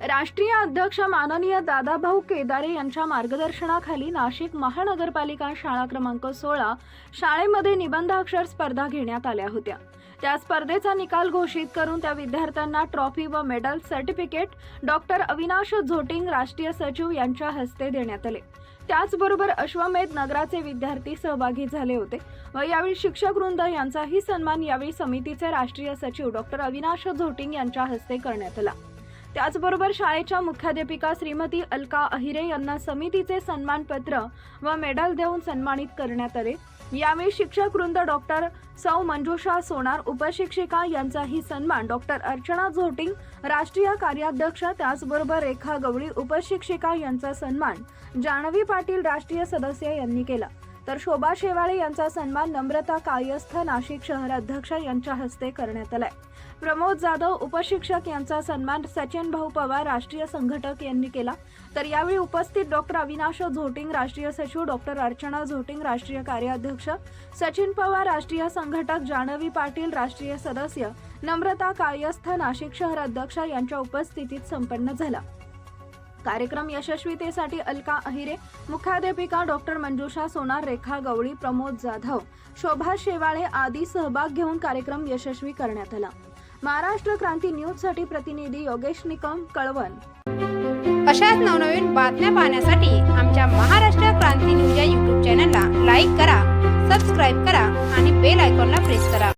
राष्ट्रीय अध्यक्ष माननीय दादाभाऊ केदारे यांच्या मार्गदर्शनाखाली नाशिक महानगरपालिका शाळा क्रमांक सोळा शाळेमध्ये निबंधाक्षर स्पर्धा घेण्यात आल्या होत्या. त्या स्पर्धेचा निकाल घोषित करून त्या विद्यार्थ्यांना ट्रॉफी व medal certificate doctor Avinash Zoting राष्ट्रीय सचिव यांच्या हस्ते देण्यात आले. त्याचबरोबर अश्वमेध नगराचे विद्यार्थी सहभागी झाले होते व यावेळी शिक्षक वृंद यांचाही सन्मान यावेळी समितीचे राष्ट्रीय सचिव डॉक्टर अविनाश झोटिंग यांच्या हस्ते करण्यात आला. त्याचबरोबर शाळेच्या मुख्याध्यापिका श्रीमती अलका अहिरे यांना समितीचे सन्मानपत्र व मेडल देऊन सन्मानित करण्यात आले. यावेळी शिक्षक वृंद डॉक्टर सौ मंजुषा सोनार उपशिक्षिका यांचाही सन्मान डॉक्टर अर्चना झोटिंग राष्ट्रीय कार्याध्यक्ष त्याचबरोबर रेखा गवळी उपशिक्षिका यांचा सन्मान जानवी पाटील राष्ट्रीय सदस्य यांनी केला. तर शोभा शेवाळे यांचा सन्मान नम्रता कायस्थ नाशिक शहर अध्यक्ष यांच्या हस्ते करण्यात आलाय. प्रमोद जाधव उपशिक्षक यांचा सन्मान सचिन भाऊ पवार राष्ट्रीय संघटक यांनी केला. तर यावेळी उपस्थित डॉक्टर अविनाश झोटिंग राष्ट्रीय सचिव डॉक्टर अर्चना झोटिंग राष्ट्रीय कार्याध्यक्ष सचिन पवार राष्ट्रीय संघटक जानवी पाटील राष्ट्रीय सदस्य नम्रता कायस्थ नाशिक शहर अध्यक्ष यांच्या उपस्थितीत संपन्न झाला. कार्यक्रम यशस्वीतेसाठी अलका अहिरे मुख्याध्यापिका डॉक्टर मंजुषा सोनार रेखा गवळी प्रमोद जाधव शोभा शेवाळे आदी सहभाग घेऊन कार्यक्रम यशस्वी करण्यात आला. महाराष्ट्र क्रांती न्यूजसाठी प्रतिनिधी योगेश निकम कळवण. अशाच नवनवीन बातम्या पाहण्यासाठी आमच्या महाराष्ट्र क्रांती न्यूज या यूट्यूब चॅनलला लाईक करा सबस्क्राईब करा आणि बेल आयकॉनला प्रेस करा.